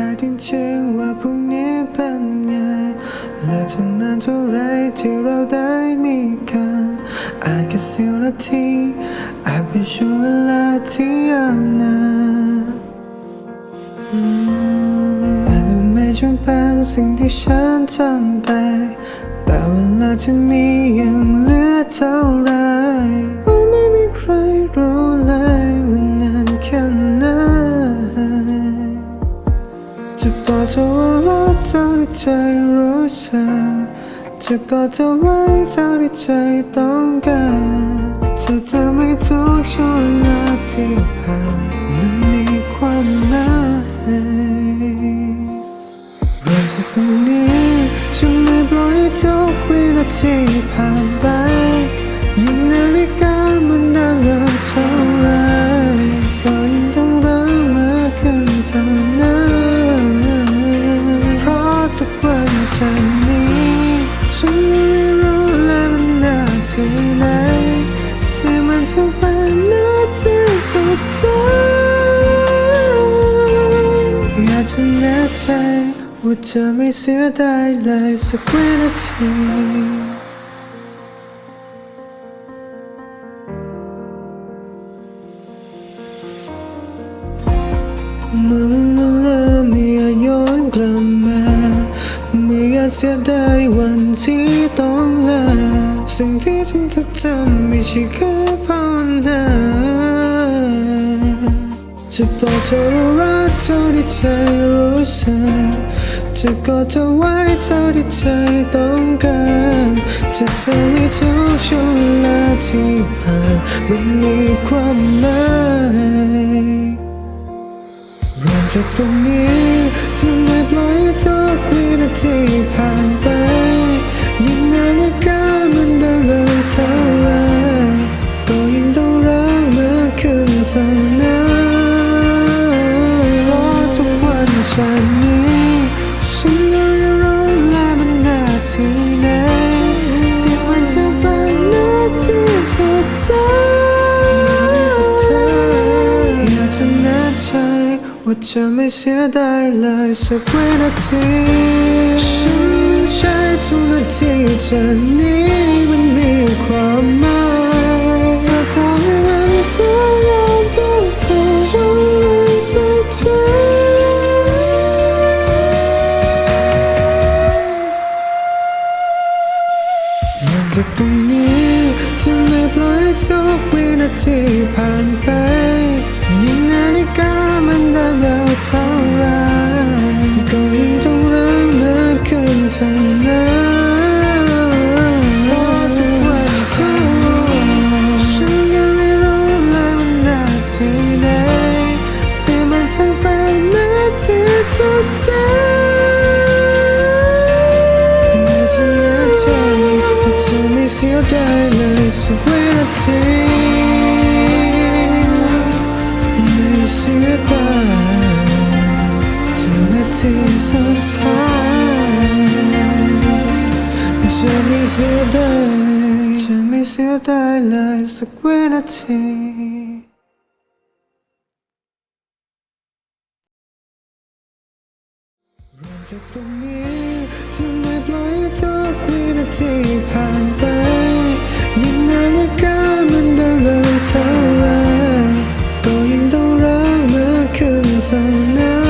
ได้จริงๆว่าพรุ่งนี้เป็นไง และจะนานเท่าไรที่เราได้มีกันอาจแค่เสี้ยวนาทีอาจเป็นช่วงเวลาที่ยาวนานแต่ดูไม่จำเป็นสิ่งที่ฉันทำไปแต่เวลาที่มียังเหลือเท่าไร ท่าที่ใจรู้สึกจะกอดเธอไว้เท่าที่ใจต้องการเธอทำให้ทุกช่วงเวลาที่ผ่านมันมีความหมายเริ่มจากตรงนี้ฉันไม่ปล่อยทุกวินาทีผ่านไปยิ่งนาฬิกา ทีไหนที่มันจะเป็นนาทีสุดท้ายอยากจะแน่ใจว่าเธอไม่เสียดายเลยสักวินาทีเมื่อมันเริ่มม่อยากย้อนกลับมาม่อยาเสียดาย ไม่ใช่แค่ภาวนาจะบอกเธอว่ารักเท่าที่ใจรู้สึกจะกอดเธอไว้เท่าที่ใจต้องการจะทำให้ทุกช่วงเวลาที่ผ่านมันมีความหมายเริ่มจากตรงนี้จะไม่ปล่อยให้ทุกวินาทีผ่าน เท่านั้นเพราะทุกวันฉันนี้ฉันไม่รู้และมันนาที่ไหนที่มันจะเป็นนาทีสุดท้ายอยากจะแน่ใจว่าจะไม่เสียดายเลยสักวินาทีฉันไม่ใช่ทุกนาทีจากนี้ จะไม่ปล่อยทุกวินาทีผ่านไปยิ่งนาฬิกามันเดินเร็วเท่าไร เสียดายเลยสักวินาทีไม่เสียดายจนนาทีสุดท้ายจะไม่เสียดายจะไม่เสียดายเลยสักวินาทีเราจากตรงนี้จะไม่ปล่อยทุกวินาทีผ่าน Dần